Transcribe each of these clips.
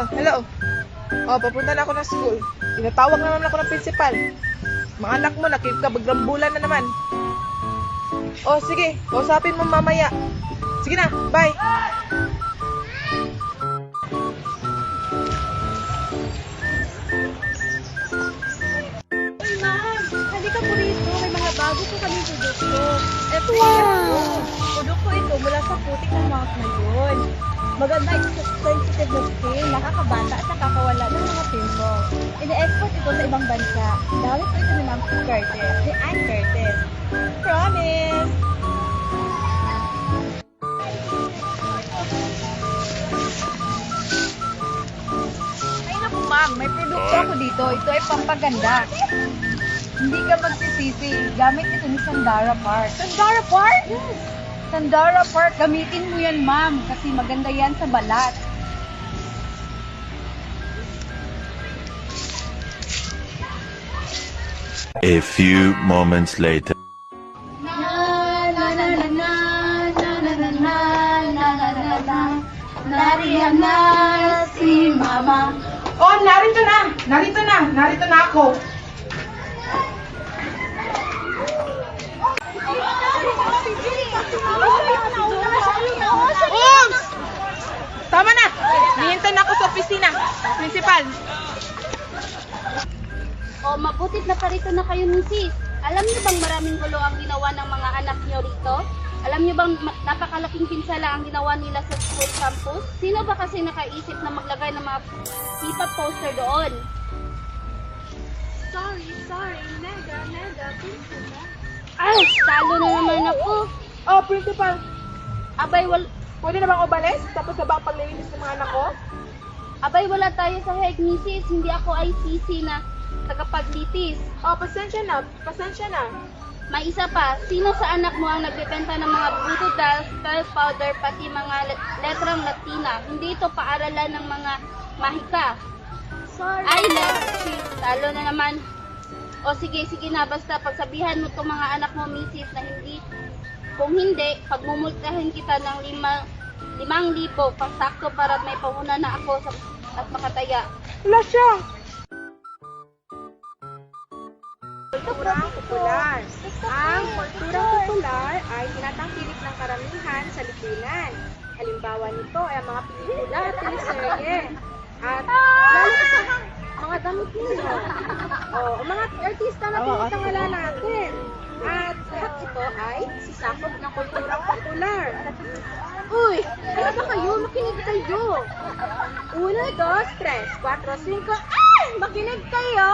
Oh, hello. Oh, papunta na ako ng school. Tinatawag na naman ako ng principal. Mga anak mo, nakikabagrambulan na naman. Oh, sige. Kausapin mo mamaya. Sige na, bye. Uy, ma'am, halika po rito. May mga bago po kaming produkto. Ito wow. Produkto ito mula sa putik ng mouth na yun. Maganda sa sensitive na nakakabata at nakakawala ng mga pimples. Ine-export ito sa ibang bansa. Dahil po ito ni Ma'am Curtis, ni Ann Curtis. Promise! Ay naku ma'am, may produkto ako dito. Ito ay pampaganda. Hindi ka magsisisi. Gamit ito ni Sandara Park. Sandara Park? Yes. Sandara Park, gamitin mo yan ma'am kasi maganda yan sa balat. A few moments later. Nariyan na si Mama. Oh, narito na! Narito na! Narito na ako! Oops! Tama na! Nihintan ako sa opisina. Principal. O, mabutit na parito na kayo, Mrs. Alam niyo bang maraming gulo ang ginawa ng mga anak niyo rito? Alam niyo bang napakalaking pinsala ang ginawa nila sa school campus? Sino ba kasi nakaisip na maglagay ng mga pipa poster doon? Sorry, sorry, mega, mega, pinsala. Ay, talo na naman ako. Oh, principal. Abay, wal Pwede na bang umalis? Tapos na ba ang paglilinis ng mga anak ko? abay wala tayo sa head, Mrs. Hindi ako ICC na tagapaglitis. Oh, pasensya na. Pasensya na. May isa pa, sino sa anak mo ang nagbebenta ng mga voodoo dolls, skull powder, pati mga le- letrang Latina? Hindi ito paaralan ng mga mahika. Sorry. Ay, Lexi, talo na naman. O sige, sige na, basta pagsabihan mo itong mga anak mo, misis, na hindi, kung hindi, pagmumultahin kita ng lima, limang libo, pasakto para may pahuna na ako sa, at makataya. Wala siya. Kulturang popular. Ang kulturang popular ay tinatangkilik ng karamihan sa lipunan. Halimbawa nito ay ang mga pelikula at teleserye. At lalo sa mga damit ninyo. O, mga artista na tinatangala natin. At lahat ito ay sisakop ng kulturang popular. Uy, ano ba kayo? Makinig kayo. Uno, dos, tres, cuatro, cinco. Ay! Makinig kayo!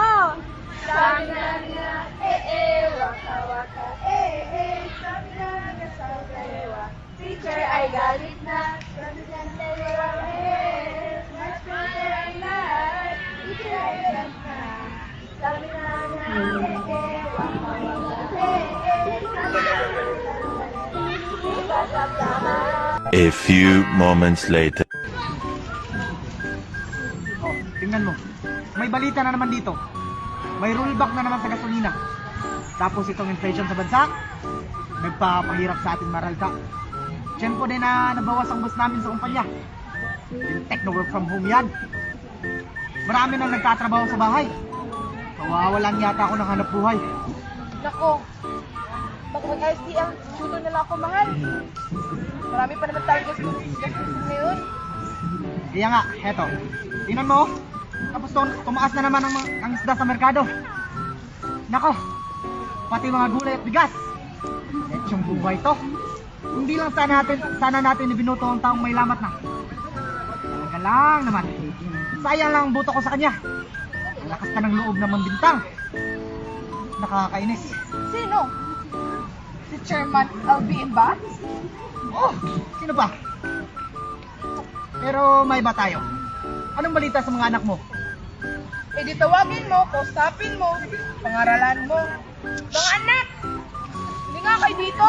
Sabi na nila, eh eh, waka waka, eh eh, sabi na nila sa kaliwa. Teacher ay galit na, sabi na nila, eh, mas teacher ay lahat, teacher ay galit na. Sabi na nila, eh eh, waka waka, eh eh, sabi na nila, basta tama. A few moments later. Oh, tingnan mo. May balita na naman dito. May rollback na naman sa gasolina. Tapos itong inflation sa bansa, nagpapahirap sa ating maralta. Tiyempo din na nabawas ang boss namin sa kumpanya. Yung techno work from home yan. Marami nang nagtatrabaho sa bahay. Kawawalan yata ako ng hanap buhay. Nako, baka mag-RCL, tuto na lang ako mahal. Marami pa naman tayo gusto ngayon. Kaya nga, heto. Tingnan mo. Tapos to, tumaas na naman ang, ang isda sa merkado. Nako, pati mga gulay at bigas. Yung buhay to. Hindi lang sana natin, sana natin ibinuto ang taong may lamat na. Talaga lang naman. Sayang lang ang buto ko sa kanya. Ang lakas ka ng loob na mambintang. Nakakainis. Sino? Si Chairman LBM ba? Oh, sino ba? Pero may iba tayo. Anong balita sa mga anak mo? Eh di tawagin mo, kausapin mo, pangaralan mo. Mga anak! Hindi nga kayo dito?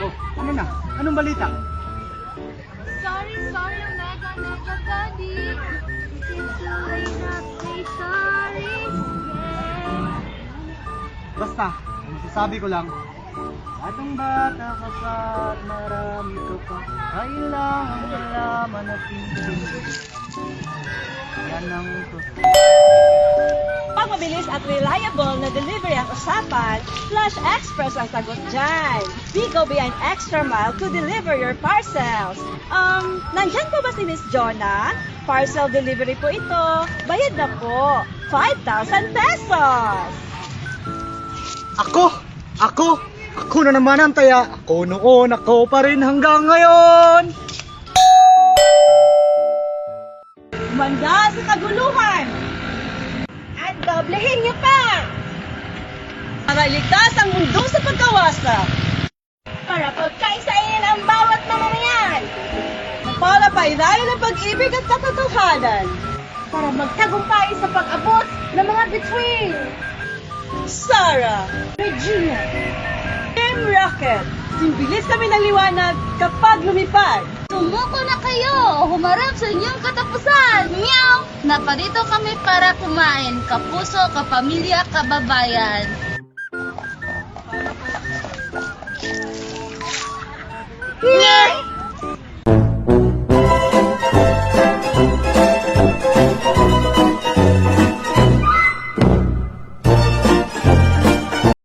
Oh, ano na? Anong balita? Sorry, sorry, mega, mega daddy. It is too late na say sorry. Basta, ang masasabi ko lang, Batang bata ka pa at marami ka pa Kailangan malaman at hindi Yan ang totoo Pag mabilis at reliable na delivery ang usapan, Flash Express ang sagot dyan. We go beyond extra mile to deliver your parcels. Um, nandyan po ba si Miss Jonah? Parcel delivery po ito. Bayad na po. 5,000 pesos! Ako! Ako! Ako na naman ang taya! Ako noon, ako pa rin hanggang ngayon! Manda sa kaguluhan! At doblehin niyo pa! Para ligtas ang mundo sa pagkawasak! Para pagkaisain ang bawat mamamayan! Para pailayan ang pag-ibig at katotohanan! Para magtagumpay sa pag-abot ng mga bituin! Sarah! Regina! Team Rocket! Simbilis kami ng liwanag kapag lumipad! Sumuko na kayo! Humarap sa inyong katapusan! Meow! Naparito kami para kumain. Kapuso, kapamilya, kababayan.